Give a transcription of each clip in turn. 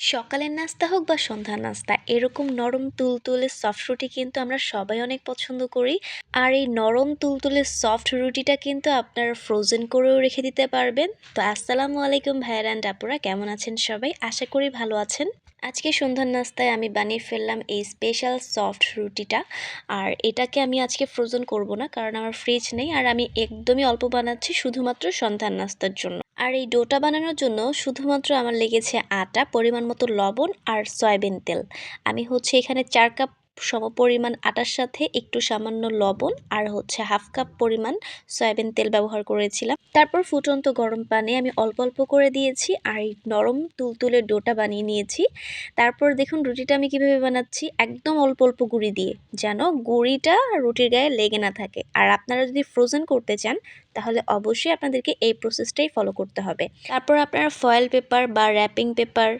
সকালের নাস্তা হোক বা সন্ধ্যার নাস্তা, এরকম নরম তুলতুলে সফট রুটি কিন্তু আমরা সবাই অনেক পছন্দ করি। আর এই নরম তুলতুলে সফট রুটিটা কিন্তু আপনারা ফ্রোজেন করেও রেখে দিতে পারবেন। তো আসসালামু আলাইকুম ভাইয়ার অ্যান্ড আপুরা, কেমন আছেন সবাই? আশা করি ভালো আছেন। আজকে সন্ধ্যার নাস্তায় আমি বানিয়ে ফেললাম এই স্পেশাল সফট রুটিটা। আর এটাকে আমি আজকে ফ্রোজেন করব না, কারণ আমার ফ্রিজ নেই, আর আমি একদমই অল্প বানাচ্ছি শুধুমাত্র সন্ধ্যার নাস্তার জন্য। আর এই ডোটা বানানোর জন্য শুধুমাত্র আমার লেগেছে আটা, পরিমাণ মতো লবণ আর সয়াবিন তেল। আমি হচ্ছে এখানে চার কাপ সম পরিমাণ আটার সাথে একটু সামান্য লবণ আর হচ্ছে হাফ কাপ পরিমাণ সয়াবিন তেল ব্যবহার করেছিলাম। তারপর ফুটন্ত গরম পানি আমি অল্প অল্প করে দিয়েছি আর এই নরম তুলতুলে ডোটা বানিয়ে নিয়েছি। তারপর দেখুন রুটিটা আমি কীভাবে বানাচ্ছি? একদম অল্প অল্প গুঁড়ি দিয়ে যেন গুঁড়িটা রুটির গায়ে লেগে না থাকে। আর আপনারা যদি ফ্রোজেন করতে চান, তাহলে অবশ্যই আপনাদেরকে এই প্রসেসটাই ফলো করতে হবে। তারপর আপনারা ফয়েল পেপার বা র্যাপিং পেপার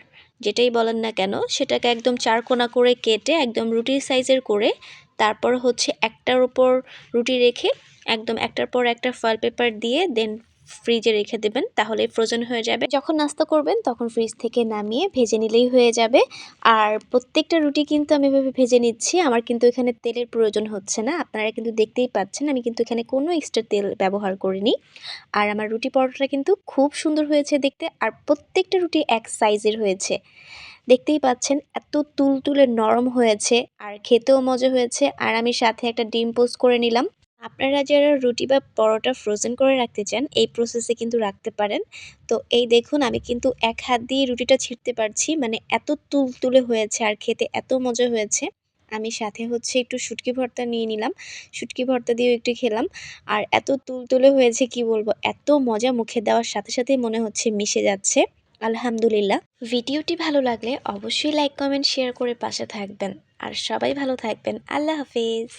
যেটাই বলেন না কেন, সেটাকে একদম চারকোনা করে কেটে, একদম রুটির সাইজের করে, তারপর হচ্ছে একটার ওপর রুটি রেখে, একদম একটার পর একটা ফয়েল পেপার দিয়ে দেন ফ্রিজে রেখে দেবেন তাহলে ফ্রোজেন হয়ে যাবে। যখন নাস্তা করবেন, তখন ফ্রিজ থেকে নামিয়ে ভেজে নিলেই হয়ে যাবে। আর প্রত্যেকটা রুটি কিন্তু আমি এভাবে ভেজে নিচ্ছি। আমার কিন্তু এখানে তেলের প্রয়োজন হচ্ছে না। আপনারা কিন্তু দেখতেই পাচ্ছেন, আমি কিন্তু এখানে কোনো এক্সট্রা তেল ব্যবহার করিনি। আর আমার রুটি পরোটাটা কিন্তু খুব সুন্দর হয়েছে দেখতে, আর প্রত্যেকটা রুটি এক সাইজের হয়েছে। দেখতেই পাচ্ছেন, এত তুলতুলে নরম হয়েছে, আর খেতেও মজা হয়েছে। আর আমি সাথে একটা ডিম পোস্ট করে নিলাম। আপনারা যারা রুটি বা পরোটা ফ্রোজেন করে রাখতে চান, এই প্রসেসে কিন্তু রাখতে পারেন। তো এই দেখুন, আমি কিন্তু এক হাত দিয়ে রুটিটা ছিঁড়তে পারছি। মানে এত তুলতুলে হয়েছে আর খেতে এত মজা হয়েছে। আমি সাথে হচ্ছে একটু শুটকি ভর্তা নিয়ে নিলাম। শুটকি ভর্তা দিয়েও একটু খেলাম। আর এত তুলতুলে হয়েছে কি বলব, এত মজা মুখে দেওয়ার সাথে সাথে মনে হচ্ছে মিশে যাচ্ছে। আলহামদুলিল্লাহ। ভিডিওটি ভালো লাগলে অবশ্যই লাইক কমেন্ট শেয়ার করে পাশে থাকবেন। আর সবাই ভালো থাকবেন। আল্লাহ হাফিজ।